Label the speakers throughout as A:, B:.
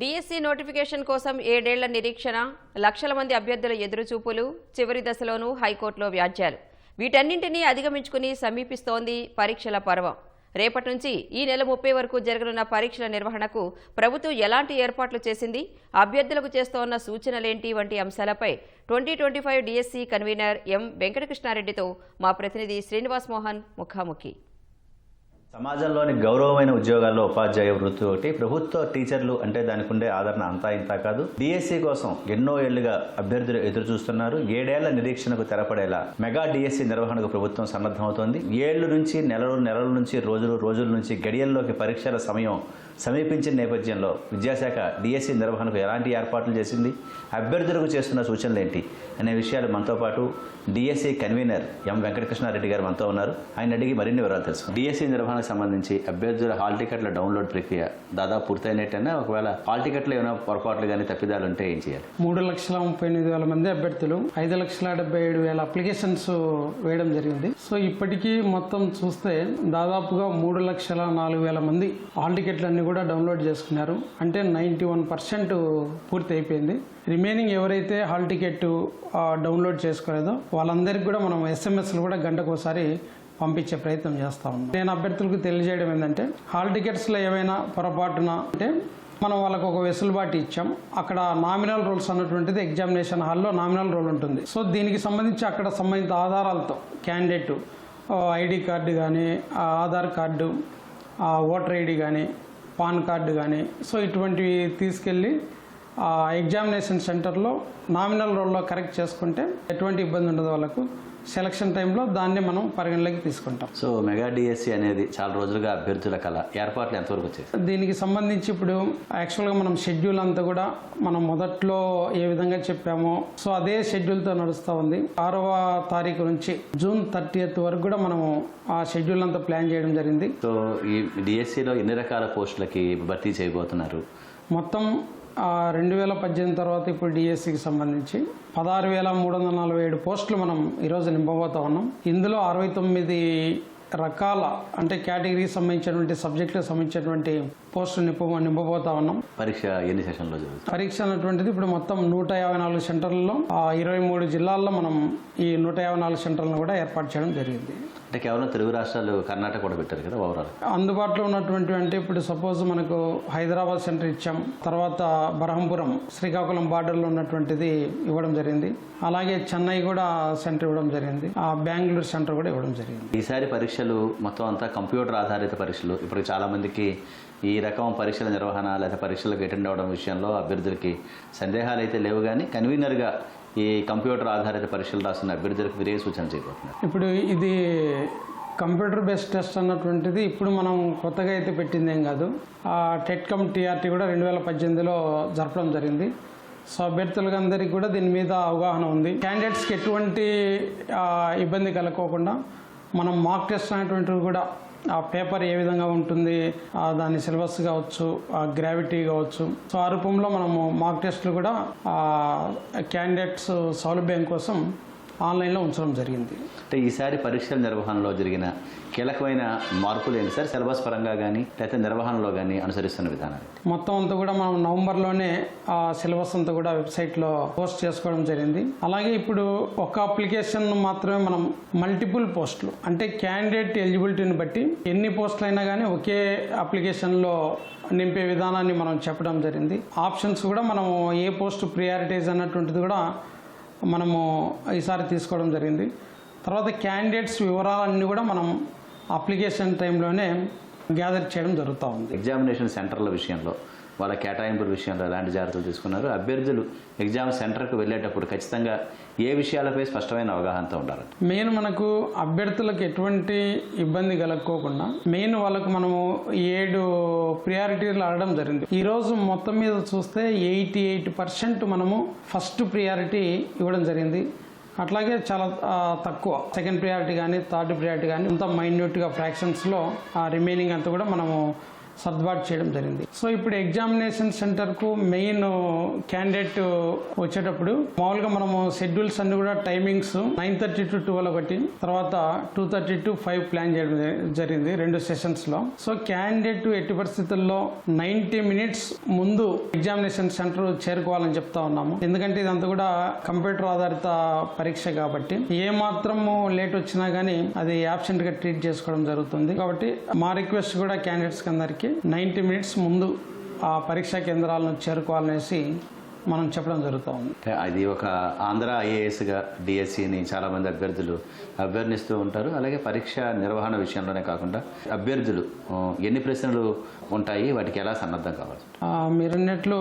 A: DSC notification కోసం ఏడేళ్ళ నిరీక్షణ లక్షల మంది అభ్యర్థుల ఎదురుచూపులు చివరి దశలోనూ హైకోర్టులో వ్యాజ్యాలు. వీటన్నింటినీ అధిగమించుకుని సమీపిస్తోంది పరీక్షల పర్వం. రేపటి నుంచి ఈ నెల ముప్పై వరకు జరగనున్న పరీక్షల నిర్వహణకు ప్రభుత్వం ఎలాంటి ఏర్పాట్లు చేసింది అభ్యర్థులకు చేస్తోన్న సూచనలేంటి వంటి అంశాలపై twenty twenty five DSC convenor M వెంకటకృష్ణారెడ్డితో మా ప్రతినిధి శ్రీనివాస్ మోహన్ ముఖాముఖి.
B: సమాజంలోని గౌరవమైన ఉద్యోగాల్లో ఉపాధ్యాయ వృత్తి ఒకటి ప్రభుత్వ టీచర్లు అంటే దానికి ఉండే ఆదరణ అంతా ఇంత కాదు. డిఎస్సి కోసం ఎన్నో ఏళ్ళుగా అభ్యర్థులు ఎదురు చూస్తున్నారు ఏడేళ్ళ నిరీక్షణకు తెరపడేలా మెగా డిఎస్సి నిర్వహణకు ప్రభుత్వం సన్నద్ధమవుతోంది. ఏళ్ళ నుంచి నెలలు నెలల నుంచి రోజులు రోజుల నుంచి గడియల్లోకి పరీక్షల సమయం సమీపించిన నేపథ్యంలో విద్యాశాఖ డిఎస్సి నిర్వహణకు ఎలాంటి ఏర్పాట్లు చేసింది? అభ్యర్థులకు చేస్తున్న సూచనలు ఏంటి? అనే విషయాలు మనతో పాటు డిఎస్సి కన్వీనర్ ఎం వెంకటకృష్ణారెడ్డి గారు మనతో ఉన్నారు. ఆయన అడిగి మరిన్ని వివరాలు తెలుసు డిఎస్సి నిర్వహణకు సంబంధించి అభ్యర్థుల హాల్ టికెట్ల డౌన్లోడ్ ప్రక్రియ దాదాపు పూర్తయినట్టయినా ఒకవేళ హాల్ టికెట్లో ఏమైనా పొరపాట్లు కానీ తప్పిదాలు ఉంటే ఏం చేయాలి?
C: మూడు లక్షల ముప్పై ఎనిమిది వేల మంది అభ్యర్థులు ఐదు లక్షల డెబ్బై ఏడు వేల అప్లికేషన్స్ వేయడం జరిగింది. సో ఇప్పటికీ మొత్తం చూస్తే దాదాపుగా మూడు లక్షల నాలుగు వేల మంది హాల్ టికెట్లన్నీ కూడా డౌన్లోడ్ చేసుకున్నారు. అంటే నైంటీ వన్ పర్సెంట్ పూర్తి అయిపోయింది రిమైనింగ్ ఎవరైతే హాల్ టికెట్ డౌన్లోడ్ చేసుకోలేదో వాళ్ళందరికీ కూడా మనం ఎస్ఎంఎస్లు కూడా గంటకోసారి ఒకసారి పంపించే ప్రయత్నం చేస్తా ఉన్నాం. నేను అభ్యర్థులకు తెలియజేయడం ఏంటంటే హాల్ టికెట్స్లో ఏమైనా పొరపాటున అంటే మనం వాళ్ళకు ఒక వెసులుబాటు ఇచ్చాం. అక్కడ నామినల్ రూల్స్ అన్నటువంటిది ఎగ్జామినేషన్ హాల్లో నామినల్ రూల్ ఉంటుంది. సో దీనికి సంబంధించి అక్కడ సంబంధిత ఆధారాలతో క్యాండిడేట్ ఐడి కార్డు కానీ ఆధార్ కార్డు ఓటర్ ఐడి కానీ పాన్ కార్డు కానీ సో ఇటువంటివి తీసుకెళ్ళి ఆ, ఎగ్జామినేషన్ సెంటర్లో నామినల్ రోల్లో కరెక్ట్ చేసుకుంటే ఎటువంటి ఇబ్బంది ఉండదు వాళ్ళకు. సెలక్షన్ టైంలో దాన్ని మనం పరిగణలోకి తీసుకుంటాం.
B: సో మెగా డిఎస్సి అనేది చాలా రోజులుగా అభ్యర్థుల కళ. ఏర్పాట్లు ఎంతవరకు వచ్చేసి
C: దీనికి సంబంధించి ఇప్పుడు యాక్చువల్గా మనం షెడ్యూల్ అంతా కూడా మనం మొదట్లో ఏ విధంగా చెప్పామో సో అదే షెడ్యూల్తో నడుస్తూ ఉంది. ఆరవ తారీఖు నుంచి జూన్ థర్టీయత్ వరకు కూడా మనము ఆ షెడ్యూల్ అంతా ప్లాన్ చేయడం జరిగింది.
B: సో ఈ డిఎస్సిలో ఎన్ని రకాల పోస్టులకి భర్తీ చేయబోతున్నారు?
C: మొత్తం రెండు వేల పద్దెనిమిది తర్వాత ఇప్పుడు డిఎస్సికి సంబంధించి పదహారు వేల మూడు వందల నలభై ఏడు పోస్టులు మనం ఈరోజు నింపబోతా ఉన్నాం. ఇందులో అరవై తొమ్మిది రకాల అంటే కేటగిరీకి సంబంధించినటువంటి సబ్జెక్టులకు సంబంధించినటువంటి పోస్టులు నింప నింపబోతా ఉన్నాం.
B: పరీక్ష ఎన్ని సెషన్లో
C: పరీక్ష అన్నటువంటిది ఇప్పుడు మొత్తం నూట యాభై నాలుగు సెంటర్లలో ఆ ఇరవై మూడు జిల్లాల్లో మనం ఈ నూట యాభై నాలుగు సెంటర్లను కూడా ఏర్పాటు చేయడం జరిగింది.
B: అంటే కేవలం తెలుగు రాష్ట్రాలు కర్ణాటక కూడా పెట్టారు కదా ఓవరాల్.
C: అందుబాటులో ఉన్నటువంటి అంటే ఇప్పుడు సపోజ్ మనకు హైదరాబాద్ సెంటర్ ఇచ్చాం తర్వాత బరహంపురం శ్రీకాకుళం బార్డర్లో ఉన్నటువంటిది ఇవ్వడం జరిగింది. అలాగే చెన్నై కూడా సెంటర్ ఇవ్వడం జరిగింది. ఆ బెంగళూరు సెంటర్ కూడా ఇవ్వడం జరిగింది.
B: ఈసారి పరీక్షలు మొత్తం అంతా కంప్యూటర్ ఆధారిత పరీక్షలు. ఇప్పుడు చాలా మందికి ఈ రకం పరీక్షల నిర్వహణ లేదా పరీక్షలకు అటెండ్ అవ్వడం విషయంలో అభ్యర్థులకి సందేహాలు అయితే లేవు కానీ కన్వీనర్గా ఈ కంప్యూటర్ ఆధారిత పరీక్షలు రాసిన అభ్యర్థులకు మీరే సూచన చేయబోతున్నారు.
C: ఇప్పుడు ఇది కంప్యూటర్ బేస్డ్ టెస్ట్ అన్నటువంటిది ఇప్పుడు మనం కొత్తగా అయితే పెట్టిందేం కాదు. ఆ టెట్ టీఆర్టీ కూడా రెండు వేల పద్దెనిమిదిలో జరపడం జరిగింది. సో అభ్యర్థులకు అందరికీ కూడా దీని మీద అవగాహన ఉంది. క్యాండిడేట్స్కి ఎటువంటి ఇబ్బంది కలగకోకుండా మనం మాక్ టెస్ట్ అనేటువంటివి కూడా ఆ పేపర్ ఏ విధంగా ఉంటుంది ఆ దాని సిలబస్ కావచ్చు ఆ గ్రావిటీ కావచ్చు. సో ఆ రూపంలో మనము మార్క్ టెస్ట్లు కూడా ఆ క్యాండిడేట్స్ సౌలభ్యం కోసం ఆన్లైన్లో ఉంచడం జరిగింది.
B: అంటే ఈసారి పరీక్షల నిర్వహణలో జరిగిన కీలకమైన మార్పులు ఏంటి సార్? సిలబస్ పరంగా కానీ లేకపోతే నిర్వహణలో కానీ అనుసరిస్తున్న విధానాలు
C: మొత్తం అంతా కూడా మనం నవంబర్లోనే ఆ సిలబస్ అంతా కూడా వెబ్సైట్లో పోస్ట్ చేసుకోవడం జరిగింది. అలాగే ఇప్పుడు ఒక అప్లికేషన్ మాత్రమే మనం మల్టిపుల్ పోస్టులు అంటే క్యాండిడేట్ ఎలిజిబిలిటీని బట్టి ఎన్ని పోస్టులు అయినా కానీ ఒకే అప్లికేషన్లో నింపే విధానాన్ని మనం చెప్పడం జరిగింది. ఆప్షన్స్ కూడా మనము ఏ పోస్ట్ ప్రియారిటైజ్ అన్నటువంటిది కూడా మనము ఈసారి తీసుకోవడం జరిగింది. తర్వాత క్యాండిడేట్స్ వివరాలన్నీ కూడా మనం అప్లికేషన్ టైంలోనే గ్యాదర్ చేయడం జరుగుతూ ఉంది.
B: ఎగ్జామినేషన్ సెంటర్ల విషయంలో వాళ్ళ కేటాయింపుల విషయంలో ఎలాంటి జాగ్రత్తలు తీసుకున్నారు? అభ్యర్థులు ఎగ్జామ్ సెంటర్కు వెళ్ళేటప్పుడు ఖచ్చితంగా ఏ విషయాలపై స్పష్టమైన అవగాహనతో ఉండాలి
C: మెయిన్ మనకు అభ్యర్థులకు ఎటువంటి ఇబ్బంది కలగకోకుండా మెయిన్ వాళ్ళకు మనము ఏడు ప్రియారిటీలు ఆడడం జరిగింది. ఈ రోజు మొత్తం మీద చూస్తే ఎయిటీ ఎయిట్ పర్సెంట్ మనము ఫస్ట్ ప్రియారిటీ ఇవ్వడం జరిగింది. అట్లాగే చాలా తక్కువ. సెకండ్ ప్రియారిటీ కానీ థర్డ్ ప్రియారిటీ కానీ అంత మైన్యూట్గా ఫ్రాక్షన్స్లో ఆ రిమైనింగ్ అంతా కూడా మనము సర్దుబాటు చేయడం జరిగింది. సో ఇప్పుడు ఎగ్జామినేషన్ సెంటర్కు మెయిన్ క్యాండిడేట్ వచ్చేటప్పుడు మామూలుగా మనము షెడ్యూల్స్ అన్ని కూడా timings nine thirty to twelve ఒకటి తర్వాత two thirty to five plan చేయడం జరిగింది రెండు సెషన్స్లో సో క్యాండిడేట్ ఎట్టి పరిస్థితుల్లో నైన్టీ మినిట్స్ ముందు ఎగ్జామినేషన్ సెంటర్ చేరుకోవాలని చెప్తా ఉన్నాము. ఎందుకంటే ఇదంతా కూడా కంప్యూటర్ ఆధారిత పరీక్ష కాబట్టి ఏ మాత్రము లేట్ వచ్చినా గానీ అది యాబ్సెంట్గా ట్రీట్ చేసుకోవడం జరుగుతుంది. కాబట్టి మా రిక్వెస్ట్ కూడా క్యాండిడేట్స్ అందరికి నైన్టీ మినిట్స్ ముందు ఆ పరీక్షా కేంద్రాలను చేరుకోవాలనేసి మనం చెప్పడం జరుగుతూ ఉంది.
B: అది ఒక ఆంధ్ర ఐఏఎస్గా డిఎస్సిని చాలామంది అభ్యర్థులు అభ్యర్థిస్తూ ఉంటారు. అలాగే పరీక్ష నిర్వహణ విషయంలోనే కాకుండా అభ్యర్థులు ఎన్ని ప్రశ్నలు ఉంటాయి? వాటికి ఎలా సన్నద్ధం కావాలి?
C: మీరన్నట్లు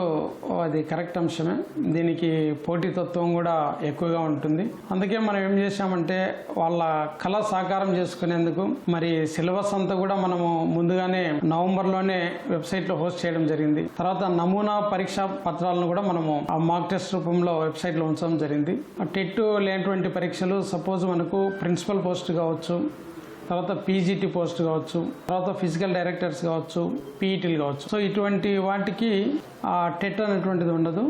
C: అది కరెక్ట్ అంశమే. దీనికి పోటీతత్వం కూడా ఎక్కువగా ఉంటుంది. అందుకే మనం ఏం చేశామంటే వాళ్ళ కళ సాకారం చేసుకునేందుకు మరి సిలబస్ అంతా కూడా మనము ముందుగానే నవంబర్లోనే వెబ్సైట్లో హోస్ట్ చేయడం జరిగింది. తర్వాత నమూనా పరీక్షా పత్రాలను కూడా మనము ఆ మాక్ టెస్ట్ రూపంలో వెబ్సైట్లో ఉంచడం జరిగింది. ఆ టెట్ లేనటువంటి పరీక్షలు సపోజ్ మనకు ప్రిన్సిపల్ పోస్ట్ కావచ్చు తర్వాత పీజీటీ పోస్ట్ కావచ్చు తర్వాత ఫిజికల్ డైరెక్టర్స్ కావచ్చు పీఈటీలు కావచ్చు. సో ఇటువంటి వాటికి ఆ టెట్ అనేటువంటిది ఉండదు.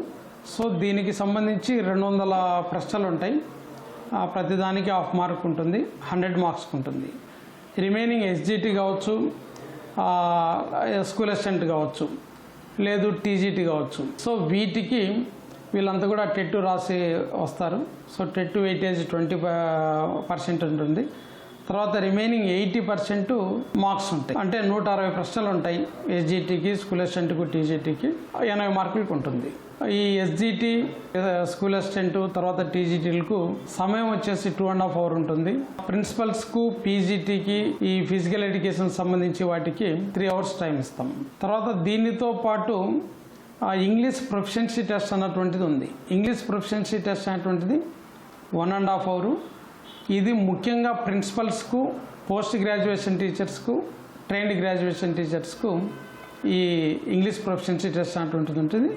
C: సో దీనికి సంబంధించి రెండు వందల ప్రశ్నలు ఉంటాయి. ప్రతిదానికి హాఫ్ మార్క్ ఉంటుంది హండ్రెడ్ మార్క్స్ ఉంటుంది. రిమైనింగ్ ఎస్జిటి కావచ్చు స్కూల్ అసిస్టెంట్ కావచ్చు. లేదు టీజీటీ కావచ్చు. సో వీటికి వీళ్ళంతా కూడా టెట్ రాసి వస్తారు. So TET weightage twenty percent ఉంటుంది. తర్వాత రిమైనింగ్ ఎయిటీ పర్సెంట్ మార్క్స్ ఉంటాయి. అంటే నూట అరవై ప్రశ్నలు ఉంటాయి. ఎస్జిటికి స్కూల్ అసిస్టెంట్కు టీజీటీకి ఎనభై మార్కులకు ఉంటుంది. ఈ ఎస్జిటి స్కూల్ అసిస్టెంట్ తర్వాత టీజీటీలకు సమయం వచ్చేసి టూ అండ్ హాఫ్ అవర్ ఉంటుంది. ప్రిన్సిపల్స్కు పీజీటీకి ఈ ఫిజికల్ ఎడ్యుకేషన్ సంబంధించి వాటికి త్రీ అవర్స్ టైం ఇస్తాం. తర్వాత దీనితో పాటు ఇంగ్లీష్ ప్రొఫిషియన్సీ టెస్ట్ అన్నటువంటిది ఉంది. ఇంగ్లీష్ ప్రొఫిషియన్సీ టెస్ట్ అనేటువంటిది వన్ అండ్ హాఫ్ అవరు ఇది ముఖ్యంగా ప్రిన్సిపల్స్కు పోస్ట్ గ్రాడ్యుయేషన్ టీచర్స్కు ట్రైన్డ్ గ్రాడ్యుయేషన్ టీచర్స్కు ఈ ఇంగ్లీష్ ప్రొఫిషియన్సీ టెస్ట్ అంటుంటుంది ఉంటుంది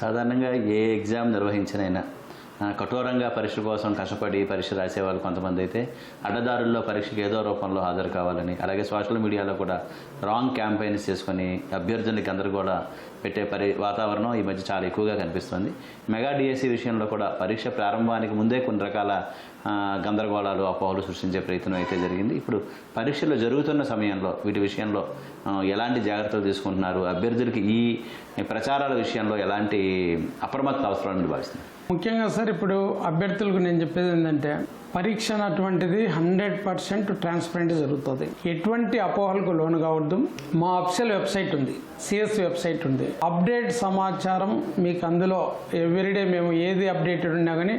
B: సాధారణంగా ఏ ఎగ్జామ్ నిర్వహించినైనా కఠోరంగా పరీక్ష కోసం కష్టపడి పరీక్ష రాసేవాళ్ళు కొంతమంది అయితే అడ్డదారుల్లో పరీక్షకు ఏదో రూపంలో హాజరు కావాలని అలాగే సోషల్ మీడియాలో కూడా రాంగ్ క్యాంపెయిన్స్ చేసుకొని అభ్యర్థులకి అందరూ కూడా పెట్టే పరి వాతావరణం ఈ మధ్య చాలా ఎక్కువగా కనిపిస్తుంది. మెగా డిఎస్సి విషయంలో కూడా పరీక్ష ప్రారంభానికి ముందే కొన్ని రకాల గందరగోళాలు అపోహలు సృష్టించే ప్రయత్నం అయితే జరిగింది. ఇప్పుడు పరీక్షలు జరుగుతున్న సమయంలో వీటి విషయంలో ఎలాంటి జాగ్రత్తలు తీసుకుంటున్నారు? అభ్యర్థులకి ఈ ప్రచారాల విషయంలో ఎలాంటి అప్రమత్త అవసరాన్ని భావిస్తుంది
C: ముఖ్యంగా సార్ ఇప్పుడు అభ్యర్థులకు నేను చెప్పేది ఏంటంటే పరీక్ష అటువంటిది హండ్రెడ్ పర్సెంట్ ట్రాన్స్పరెంట్ జరుగుతుంది. ఎటువంటి అపోహలకు లోను కావద్దు. మా అఫిషియల్ వెబ్సైట్ ఉంది సిఎస్ వెబ్సైట్ ఉంది. అప్డేట్ సమాచారం మీకు అందులో ఎవ్రీడే మేము ఏది అప్డేటెడ్ ఉన్నా కానీ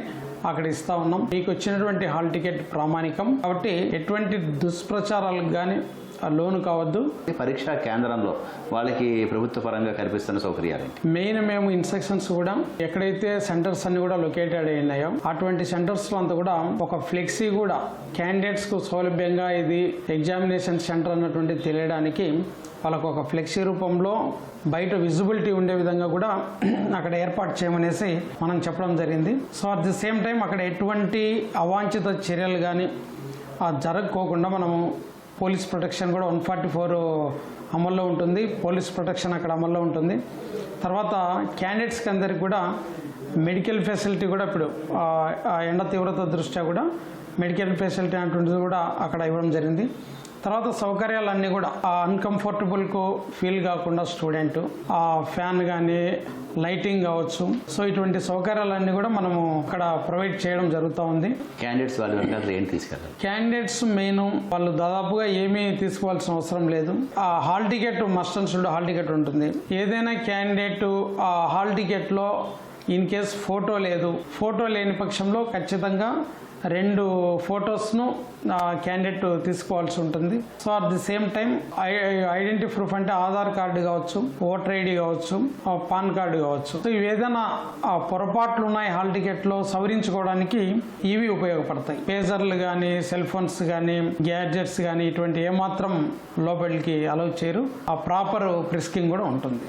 C: అక్కడ ఇస్తా ఉన్నాం. మీకు వచ్చినటువంటి హాల్ టికెట్ ప్రామాణికం. కాబట్టి ఎటువంటి దుష్ప్రచారాలకు కానీ లోను కావద్దు.
B: ఈ పరీక్షా కేంద్రంలో వాళ్ళకి ప్రభుత్వ పరంగా కల్పిస్తున్న సౌకర్యాలు
C: మెయిన్ మేము ఇన్స్ట్రక్షన్స్ కూడా ఎక్కడైతే సెంటర్స్ అన్ని కూడా లొకేటెడ్ అయి ఉన్నాయో అటువంటి సెంటర్స్లో అంతా కూడా ఒక ఫ్లెక్సీ కూడా క్యాండిడేట్స్కు సౌలభ్యంగా ఇది ఎగ్జామినేషన్ సెంటర్ అన్నటువంటి తెలియడానికి వాళ్ళకు ఒక ఫ్లెక్సీ రూపంలో బయట విజిబిలిటీ ఉండే విధంగా కూడా అక్కడ ఏర్పాటు చేయమనేసి మనం చెప్పడం జరిగింది. So at the same time అక్కడ ఎటువంటి అవాంఛిత చర్యలు కానీ జరగకోకుండా మనము పోలీస్ ప్రొటెక్షన్ కూడా వన్ ఫార్టీ ఫోర్ అమల్లో ఉంటుంది. పోలీస్ ప్రొటెక్షన్ అక్కడ అమల్లో ఉంటుంది. తర్వాత క్యాండిడేట్స్కి అందరికి కూడా మెడికల్ ఫెసిలిటీ కూడా ఇప్పుడు ఆ, ఎండ తీవ్రత దృష్ట్యా కూడా మెడికల్ ఫెసిలిటీ అటువంటిది కూడా అక్కడ ఇవ్వడం జరిగింది. తర్వాత సౌకర్యాలన్నీ కూడా ఆ అన్కంఫర్టబుల్కు ఫీల్ కాకుండా స్టూడెంట్ ఆ ఫ్యాన్ కానీ లైటింగ్ కావచ్చు. సో ఇటువంటి సౌకర్యాలన్నీ కూడా మనము అక్కడ ప్రొవైడ్ చేయడం జరుగుతూ ఉంది.
B: క్యాండిడేట్స్ వాళ్ళ ఏం తీసుకెళ్ళాలి
C: క్యాండిడేట్స్ మెయిన్ వాళ్ళు దాదాపుగా ఏమీ తీసుకోవాల్సిన అవసరం లేదు. ఆ hall ticket must and should hall ticket ఉంటుంది. ఏదైనా క్యాండిడేట్ ఆ హాల్ టికెట్లో ఇన్ కేస్ ఫోటో లేదు. ఫోటో లేని పక్షంలో ఖచ్చితంగా రెండు ఫొటోస్ను క్యాండిడేట్ తీసుకోవాల్సి ఉంటుంది. So at the same time identity proof అంటే ఆధార్ కార్డు కావచ్చు ఓటర్ ఐడి కావచ్చు ఆ, పాన్ కార్డు కావచ్చు. సో ఇవి ఏదైనా పొరపాట్లు ఉన్నాయి హాల్ టికెట్లో సవరించుకోవడానికి ఇవి ఉపయోగపడతాయి. పేజర్లు కానీ సెల్ ఫోన్స్ కానీ గ్యాడ్జెట్స్ కానీ ఇటువంటి ఏమాత్రం లోపలికి అలౌ చేయరు. ఆ ప్రాపర్ ప్రిస్కింగ్ కూడా ఉంటుంది.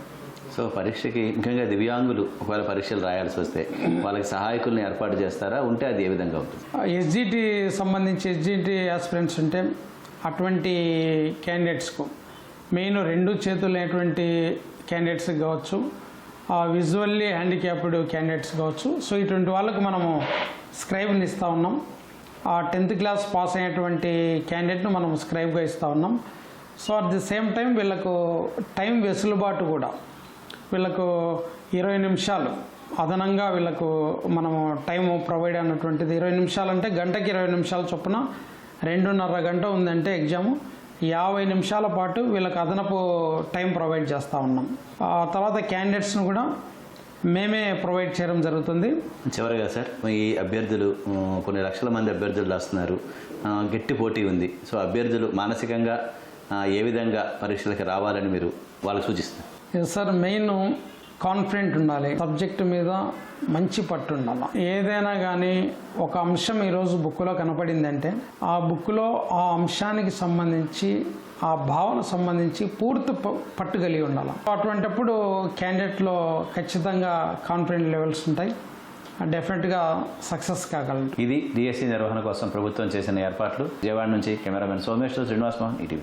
B: సో పరీక్షకి ముఖ్యంగా దివ్యాంగులు ఒకవేళ పరీక్షలు రాయాల్సి వస్తే వాళ్ళకి సహాయకుల్ని ఏర్పాటు చేస్తారా? ఉంటే అది ఏ విధంగా ఉంటుంది?
C: ఎస్జిటి సంబంధించి ఎస్జిటి ఆస్పిరెంట్స్ ఉంటే అటువంటి క్యాండిడేట్స్కు మెయిన్ రెండు చేతులు లేనటువంటి క్యాండిడేట్స్ కావచ్చు ఆ విజువల్లీ హ్యాండిక్యాప్డ్ క్యాండిడేట్స్ కావచ్చు. సో ఇటువంటి వాళ్ళకు మనము స్క్రైబ్ని ఇస్తూ ఉన్నాం. ఆ టెన్త్ క్లాస్ పాస్ అయినటువంటి క్యాండిడేట్ను మనం స్క్రైబ్గా ఇస్తూ ఉన్నాం. So at the same time వీళ్ళకు టైం వెసులుబాటు కూడా వీళ్ళకు ఇరవై నిమిషాలు. అదనంగా వీళ్ళకు మనము టైం ప్రొవైడ్ అన్నటువంటిది ఇరవై నిమిషాలు అంటే గంటకి ఇరవై నిమిషాల చొప్పున. రెండున్నర గంట ఉందంటే ఎగ్జాము. యాభై నిమిషాల పాటు వీళ్ళకి అదనపు టైం ప్రొవైడ్ చేస్తూ ఉన్నాం. ఆ తర్వాత క్యాండిడేట్స్ను కూడా మేమే ప్రొవైడ్ చేయడం జరుగుతుంది.
B: చివరిగా సార్ ఈ అభ్యర్థులు కొన్ని లక్షల మంది అభ్యర్థులు రాస్తున్నారు. గట్టి పోటీ ఉంది. సో అభ్యర్థులు మానసికంగా ఏ విధంగా పరీక్షలకు రావాలని మీరు వాళ్ళు సూచిస్తారు
C: సార్ మెయిన్ కాన్ఫిడెంట్ ఉండాలి. సబ్జెక్ట్ మీద మంచి పట్టు ఉండాలి. ఏదైనా కానీ ఒక అంశం ఈరోజు బుక్లో కనపడిందంటే ఆ బుక్లో ఆ అంశానికి సంబంధించి ఆ భావన సంబంధించి పూర్తి ప- పట్టు కలిగి ఉండాలి. అటువంటిప్పుడు క్యాండిడేట్లో ఖచ్చితంగా కాన్ఫిడెంట్ లెవెల్స్ ఉంటాయి. డెఫినెట్గా సక్సెస్ కాగలరు
B: ఇది డిఎస్సి నిర్వహణ కోసం ప్రభుత్వం చేసిన ఏర్పాట్లు. విజయవాడ నుంచి కెమెరామెన్ సోమేశ్వర్ శ్రీనివాస్ మోహన్ ఈటీవీ